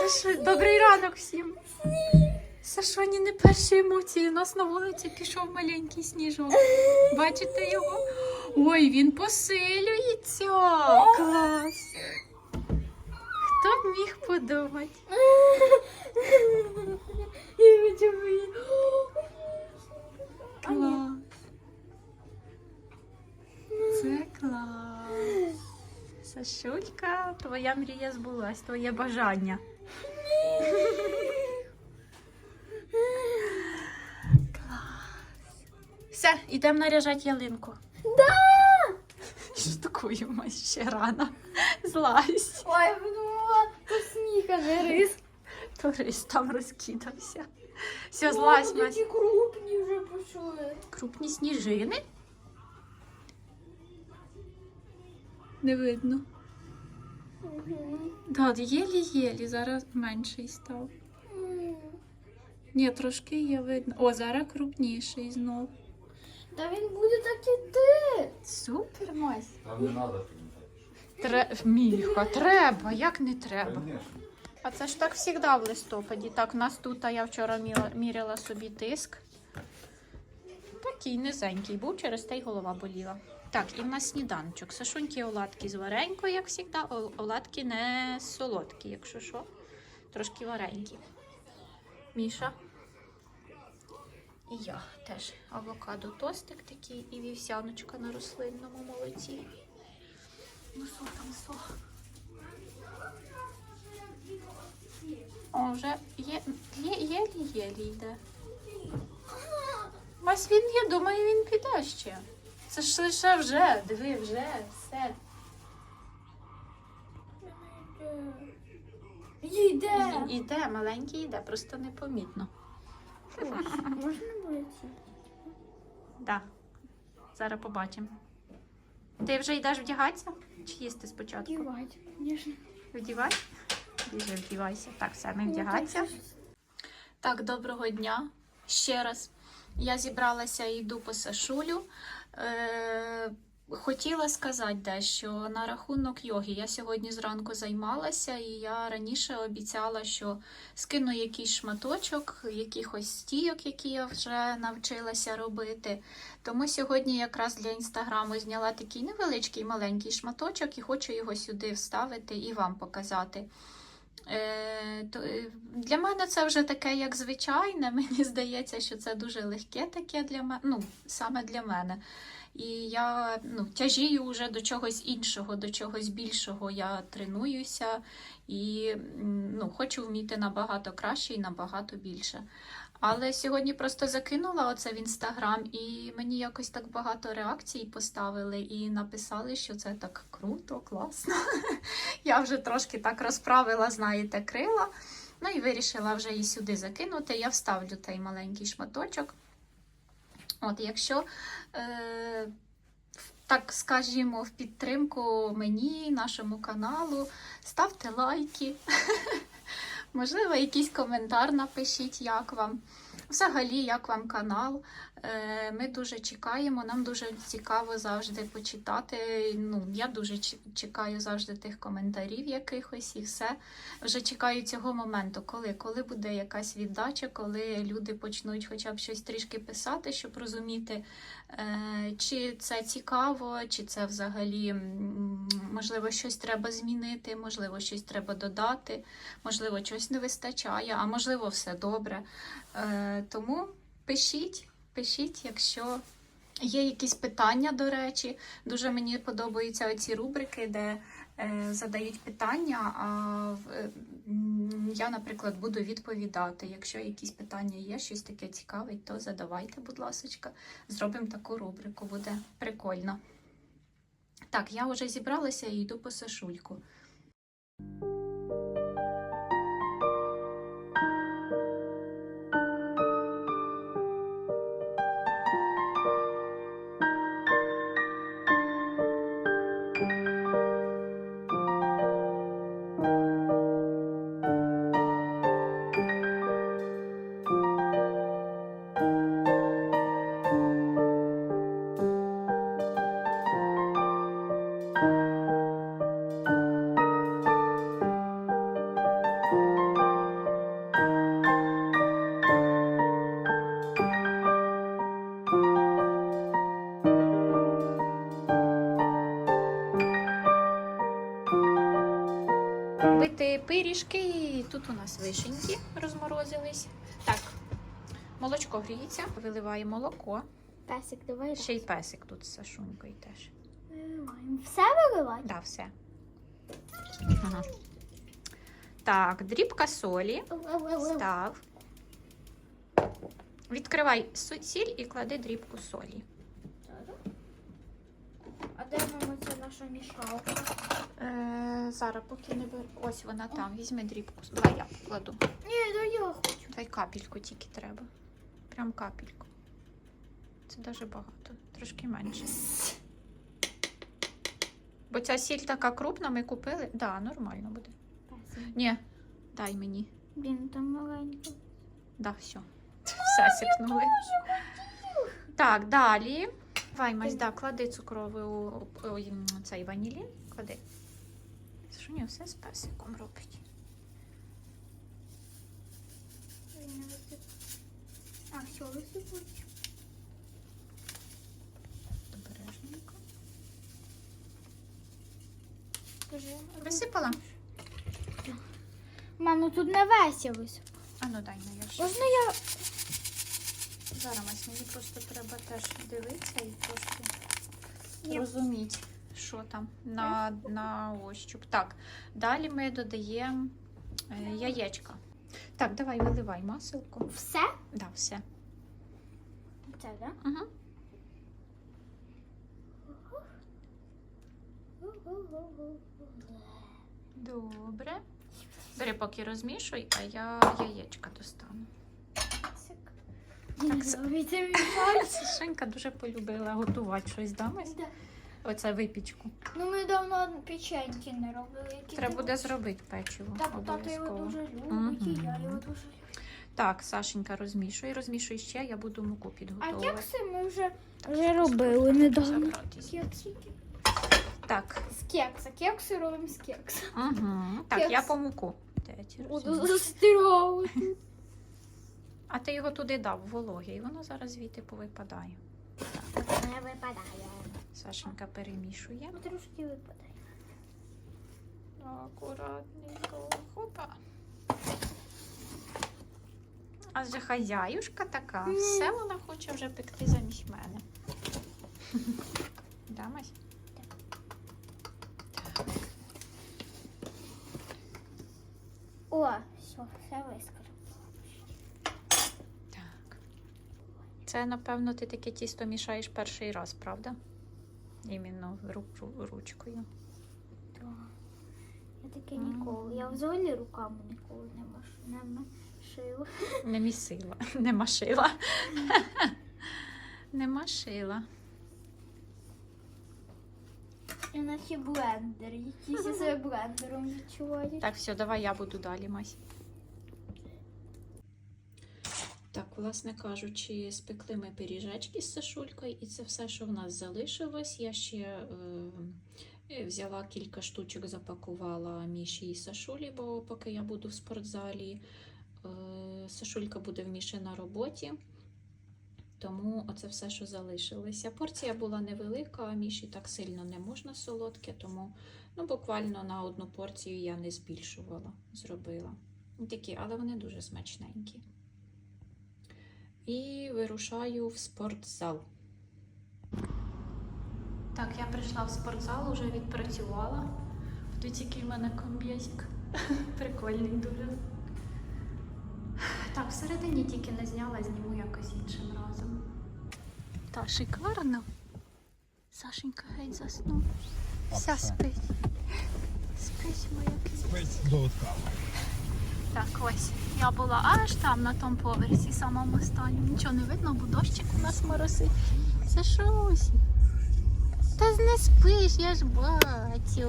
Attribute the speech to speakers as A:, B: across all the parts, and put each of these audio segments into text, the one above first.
A: Сашу, добрий ранок всім. Сашоні не перші емоції. У нас на вулиці пішов маленький сніжок. Бачите його? Ой, він посилюється. Клас. Хто б міг подумати? Клас. Це клас. Сашулька, твоя мрія збулась, твоє бажання. Все, йдемо наряжати ялинку.
B: Да!
A: Штукуємо ще рано. Злазь.
B: Ой, подумала, то сніг, а не рис.
A: Турист там розкидався. Все, злазь, Мась.
B: такі крупні вже пішли.
A: Крупні сніжини. Не видно. Так, єлі-єлі, зараз менший став. Ні, трошки є видно. О, зараз крупніший знов.
B: Та він буде так іти.
A: Супер, Мась.
C: Там не надо
A: Тре... Міха, треба, як не треба. А це ж так завжди в листопаді. Так, у нас тут, а я вчора міла- міряла собі тиск. Такий низенький був, через те й голова боліла. Так, і в нас сніданочок. Сашуньки оладки з варенькою, як завжди. Оладки не солодкі, якщо що. Трошки варенькі. Міша. І я теж авокадо тостик такий і вівсяночка на рослинному молоці. Ну що там що? О, вже є, єлі-єлі йде. Ось він, я думаю, він піде ще. Це ж лише вже, диви, вже, все.
B: Йде.
A: Іде, маленький йде, просто непомітно.
B: Можна ці?
A: Да. Зараз побачимо. Ти вже йдеш вдягатися? Чи їсти спочатку?
B: Звісно.
A: Вдівай. Біжи, вдівайся. Так, все, ми вдягатися. Так, доброго дня ще раз. Я зібралася і йду по Сашулю. Е, хотіла сказати дещо на рахунок йоги. Я сьогодні зранку займалася, і я раніше обіцяла, що скину якийсь шматочок, якихось стійок, які я вже навчилася робити. Тому сьогодні якраз для інстаграму зняла такий невеличкий маленький шматочок і хочу його сюди вставити і вам показати. Е, е, Для мене це вже таке як звичайне. Мені здається, що це дуже легке таке для мене, ну, саме для мене. І я ну, тяжію вже до чогось іншого, до чогось більшого. Я тренуюся і ну, хочу вміти набагато краще і набагато більше. Але сьогодні просто закинула оце в інстаграм, і мені якось так багато реакцій поставили і написали, що це так круто, класно. Я вже трошки так розправила, знаєте, крила. Ну і вирішила вже і сюди закинути. Я вставлю цей маленький шматочок. От, якщо, е, так скажімо, в підтримку мені, нашому каналу, ставте лайки. Можливо, якийсь коментар напишіть, як вам. Взагалі, як вам канал. Е, Ми дуже чекаємо, нам дуже цікаво завжди почитати. Ну, я дуже чекаю завжди тих коментарів якихось і все. Вже чекаю цього моменту, коли, коли буде якась віддача, коли люди почнуть хоча б щось трішки писати, щоб розуміти, е, чи це цікаво, чи це взагалі можливо щось треба змінити, можливо, щось треба додати, можливо, чогось не вистачає, а можливо, все добре. Тому пишіть, пишіть, якщо є якісь питання, до речі. Дуже мені подобаються оці рубрики, де е, задають питання, а е, я, наприклад, буду відповідати. Якщо якісь питання є, щось таке цікаве, то задавайте, будь ласка. Зробимо таку рубрику, буде прикольно. Так, я вже зібралася і йду по Сашульку. Нас вишеньки розморозились. Так, молочко гріється, виливаємо молоко.
B: Песик, давай.
A: Ще й песик тут з Сашунькою теж.
B: Виливаємо. Все виливати?
A: Да, все. Ага. Так, дрібка солі. Став. Відкривай сіль і клади дрібку солі.
B: А де мама це наша мішалка?
A: Е, зараз, поки не беру. Ось вона там. Візьми дрібку. Давай я покладу.
B: Ні, то я хочу.
A: Давай капельку тільки треба. Прям капельку. Це дуже багато. Трошки менше. Бо ця сіль така крупна, ми купили. Так, да, нормально буде. Ні, дай мені.
B: Він там маленький.
A: Да, все. Все сікнули. Так, далі. Давай, Мась, да, клади цукровий у, м, цей ванілін. Клади. Що ні, все з песиком робить.
B: А, все, висипуть.
A: Обережненько. Висипала?
B: Мам, ну тут не весь я висип.
A: А ну дай на я ще.
B: Можна я...
A: Зараз Мась, мені просто треба теж дивитися і трошки
B: Ні.
A: розуміти, що там на, на ощуп. Так, далі ми додаємо е, яєчка. Так, давай виливай маселку.
B: Все?
A: Да, все.
B: Це, да?
A: Угу. Добре. Бери, поки розмішуй, а я яєчка достану. Так, це-. Сашенька дуже полюбила готувати щось дамось.
B: Да.
A: Оце випічку.
B: Ну ми давно печеньки не робили. Які
A: Треба буде зробити печиво.
B: Так, тато його
A: обов'язково.
B: дуже любить, і я
A: Мгм.
B: його дуже люблю.
A: Так, Сашенька, розмішуй, розмішуй ще, я буду муку
B: А
A: підготовувати.
B: кекси ми вже,
A: Так,
B: вже робили недавно.
A: забратись.
B: Кексики.
A: Так,
B: З кекса. Кекси робимо з кекса.
A: угу. так,
B: Кекс.
A: я по муку. Де
B: Буду
A: розмішую?
B: застирувати.
A: А ти його туди дав, вологе, і воно зараз звідти повипадає.
B: Не випадає.
A: Сашенька перемішує.
B: Ну, Трошки випадає.
A: Акуратненько. Хопа. А вже хазяюшка така.
B: Ні.
A: Все вона хоче вже пекти замість мене. Да, Мась?
B: О, все, все вискажу.
A: Так. Це, напевно, ти таке тісто мішаєш перший раз, правда? Іменно ру- ру- ручкою.
B: Я таке ніколи. Я взагалі руками ніколи не машу. Не машила.
A: Не місила, не машила. Не машила.
B: Іначе блендер. Якийсь я себе блендером відчуваю.
A: Так, все, давай я буду далі, Мась. Так, власне кажучи, спекли ми пиріжечки з сашулькою, і це все, що в нас залишилось. Я ще е, е, взяла кілька штучок, запакувала міші і сашулі, бо поки я буду в спортзалі, е, сашулька буде в міші на роботі. Тому оце все, що залишилося. Порція була невелика, а міші так сильно не можна солодке, тому Ну, буквально на одну порцію я не збільшувала, зробила. Такі, але вони дуже смачненькі. І вирушаю в спортзал. Так, я прийшла в спортзал, вже відпрацювала. Тут який в мене комб'язик. Прикольний дуже. Так, всередині тільки не зняла, зніму якось іншим разом. Та шикарно. Сашенька геть заснув. Вся спить. Спить моя киця. Так, ось. Я була аж там на тому поверсі, самому останньому. Нічого не видно, бо дощик у нас моросить. Це щось. Та не спиш, я ж бачу.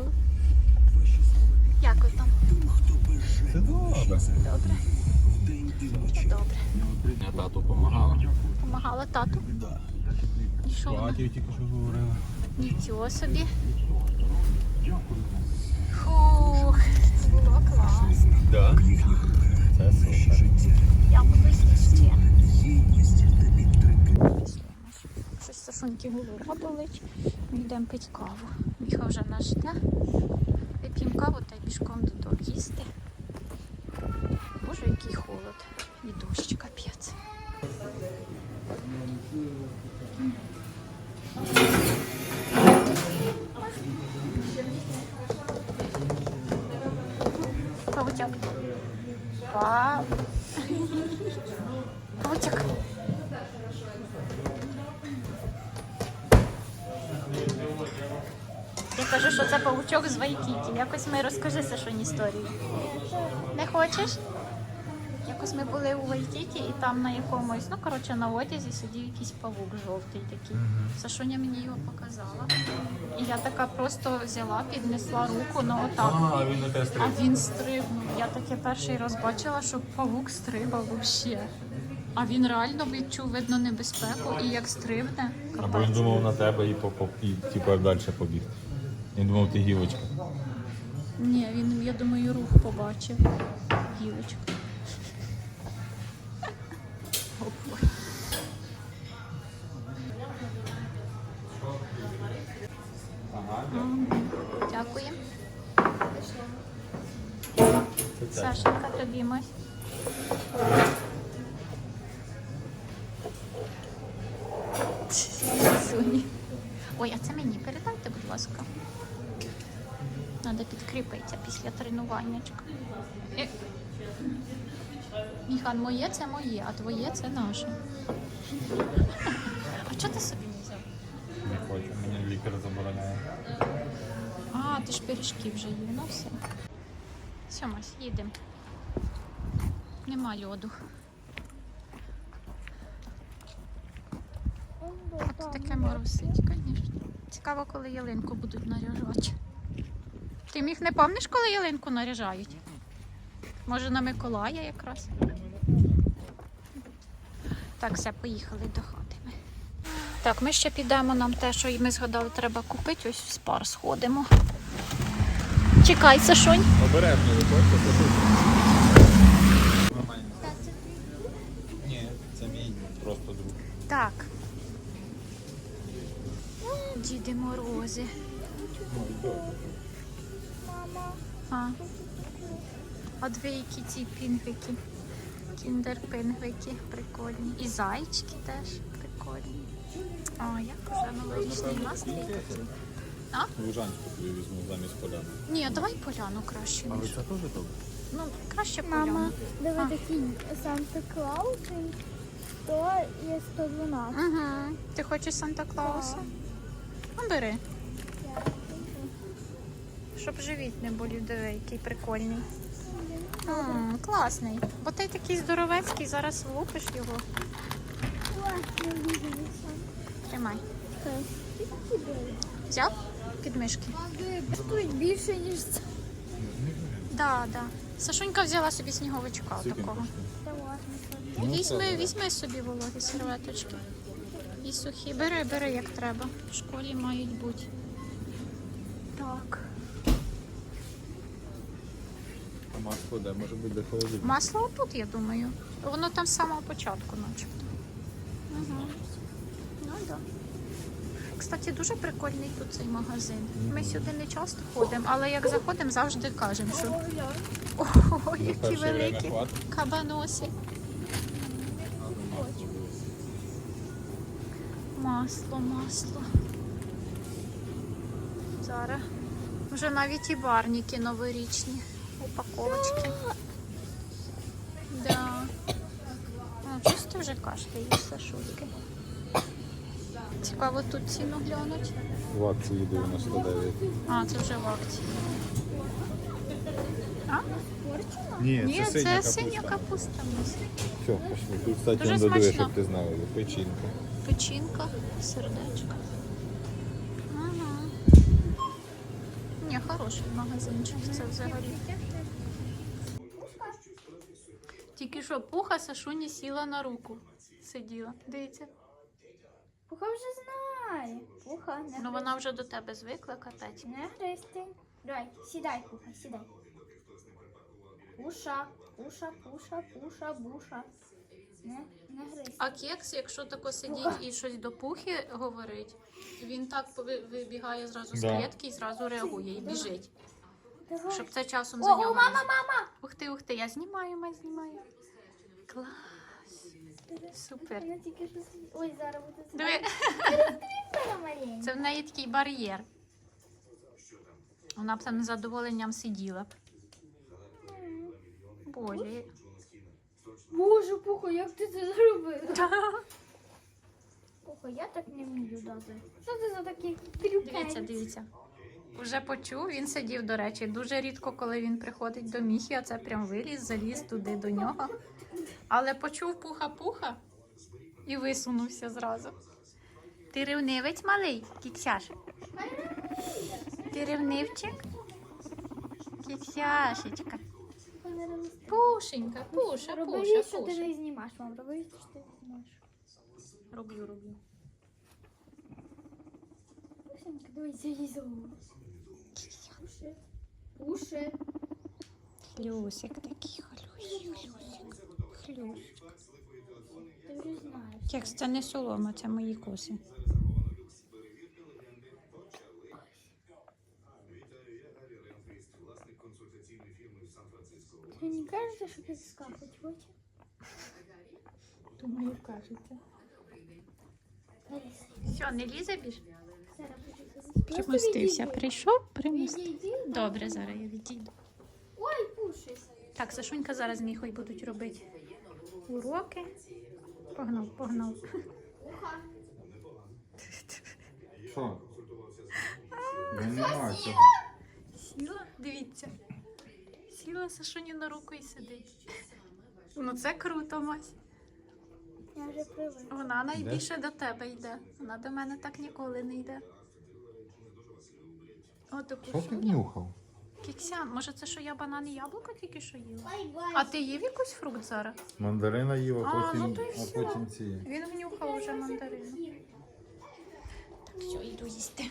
A: Як ви там?
C: Це добре.
A: Добре? Це добре.
C: Я тату допомагала.
A: Помагала тату? І що вона?
C: Батьків тільки що говорила.
A: Нічого собі. Фух, було класно.
C: Да. Це супер.
A: Я буду ще. Щось Сашуньки голова болить. Йдемо пити каву. Міха вже нас жде. Вип'ємо каву та й пішком додому їсти. Боже, який холод. І дощ Павутяк. Пав. Павутяк. Я кажу, що це паучок з Вайкіті. Якось ми розкажи Сашунь історію. Не хочеш? Якось ми були у Вайкіті і там на якомусь, ну коротше, на одязі сидів якийсь павук жовтий такий. Сашуня мені його показала. І я така просто взяла, піднесла руку, ну отак.
C: А, він те
A: А він стрибнув. Я таке перший раз бачила, що павук стрибав взагалі. А він реально відчув, видно, небезпеку і як стрибне.
C: Або він думав на тебе і, поп- і типу, далі побіг. Він думав, ти гілочка.
A: Ні, він, я думаю, рух побачив. Гілочку. Дякую. Сашенька, тобі мось. Ой, а це мені передайте, будь ласка. Треба підкріпитися після тренуваннячка. Е. Міхан, моє це моє, а твоє це наше. А чого ти собі не взяв?
C: Не хочу, мені лікар забороняє.
A: А, ти ж пиріжки вже їв, ну все. Їдемо. Нема льоду. Тут таке моросить, звісно. Цікаво, коли ялинку будуть наряжати. Ти міг не пам'ятаєш, коли ялинку наряжають? Може на Миколая якраз? Так, все, поїхали до хати. Так, ми ще підемо нам те, що ми згадали, треба купити. Ось в спар сходимо. Чекай, Сашонь.
C: Обережно виходьте, Ні, це мій просто друг.
A: Так. Діди Морози.
B: Мама,
A: А. А дві які ці пінгвики. Кіндер-пінгвики прикольні. І зайчики теж прикольні. О, як уже новорічний настрій такий.
C: Лужанську тобі візьму замість поляни.
A: Ні, давай поляну краще.
C: Але це теж добре.
A: Ну, краще поляну.
B: мама,
A: А.
B: диви такий Санта Клаус, він 100 є 112.
A: Угу. Ти хочеш Санта-Клауса? Ну, бери. Щоб живіт не болів, диви, який прикольний. М, класний. Бо ти такий здоровецький, зараз влупиш його. Тримай. Взяв? Підмишки.
B: Тут більше, ніж це.
A: Да, да. Сашунька взяла собі сніговичка такого.
B: ладно,
C: Ну,
A: Візьми, візьми собі вологі серветочки. І сухі. Бери, бери, як треба. В школі мають бути. Так.
C: А масло де? Може бути де холодильник?
A: Масло отут, я думаю. Воно там з самого початку, начебто. Угу. Ну так. Да. Кстати, дуже прикольний тут цей магазин. Ми сюди не часто ходимо, але як заходимо, завжди кажемо, що ого, які великі кабаносі. Масло, масло. Зараз. Вже навіть і барніки новорічні. Упаковочки. Да. О, щось ти вже кашляєш, Сашульки. Цікаво тут ціну глянуть.
C: В акції 99.
A: А, це вже в акції. А?
C: Ні,
A: Ні, це,
C: синя
A: синя
C: капуста.
A: капуста в нас.
C: Все, пішли. Тут, кстати,
A: Дуже
C: он
A: смачно.
C: щоб ти знала, печінка.
A: Печінка, сердечко. Ага. Ні, хороший магазинчик це взагалі. Тільки що пуха Сашуні сіла на руку. Сиділа. Дивіться.
B: Пуха вже знає. Пуха, не
A: Ну вона вже до тебе звикла капець.
B: Не гристи. Давай, сідай, пуха, сідай. Пуша, пуша, пуша, пуша, буша. Не, не гристи.
A: А кекс, якщо тако сидіть і щось до пухи говорить, він так пови- вибігає зразу з
C: Да.
A: клітки і зразу реагує і біжить.
B: Давай.
A: Щоб це часом
B: О,
A: за
B: о,
A: нього.
B: мама, мама!
A: Ух ти, ух ти, я знімаю, я знімаю. Клас. Супер.
B: Вона тільки що Ой, зараз буде
A: Диви, це в неї такий бар'єр. Вона б там з задоволенням сиділа б. Боже.
B: Боже, Пуха, як ти це зробив? Пуха, я так не вмію дати. Що це за такі трюки?
A: Дивіться, дивіться. Уже почув, він сидів, до речі, дуже рідко, коли він приходить до Міхі, а це прям виліз, заліз туди до нього. Але почув пуха-пуха і висунувся зразу. Ти ревнивець малий, кіксяшик? Ти ревнивчик? Кіксяшечка. Пушенька, пуша, пуша,
B: вид, що ти не знімаєш, мам, роби що ти знімаєш.
A: Роблю, роблю.
B: Її зовут. Пуши. Пуши.
A: Хлюсик такий, хлюсик, хлюсик, хлюсик.
B: Ти
A: це не солома, це мої коси.
B: Ви не кажете, що ти скакать хоче?
A: Думаю.
B: Лариса,
A: Все, не лізе більш? Примостився. Прийшов, примостився. Добре, зараз я відійду.
B: Ой.
A: Так, Сашунька зараз з Міхою будуть робити уроки. Погнав, погнав.
C: Що? Я не маю цього.
A: Сіла, дивіться. Сіла Сашуні на руку і сидить. Ну це круто, Мась.
B: Я вже привик.
A: Вона найбільше до тебе йде. Вона до мене так ніколи не йде. О,
C: Що ти нюхав?
A: Кіксян, може це що я банан і яблуко тільки що їла? А ти їв якийсь фрукт зараз?
C: Мандарина їв, а
A: А,
C: потім,
A: ну то й
C: а
A: все.
C: потім ці.
A: Він внюхав уже мандарину. Так, все, йду їсти.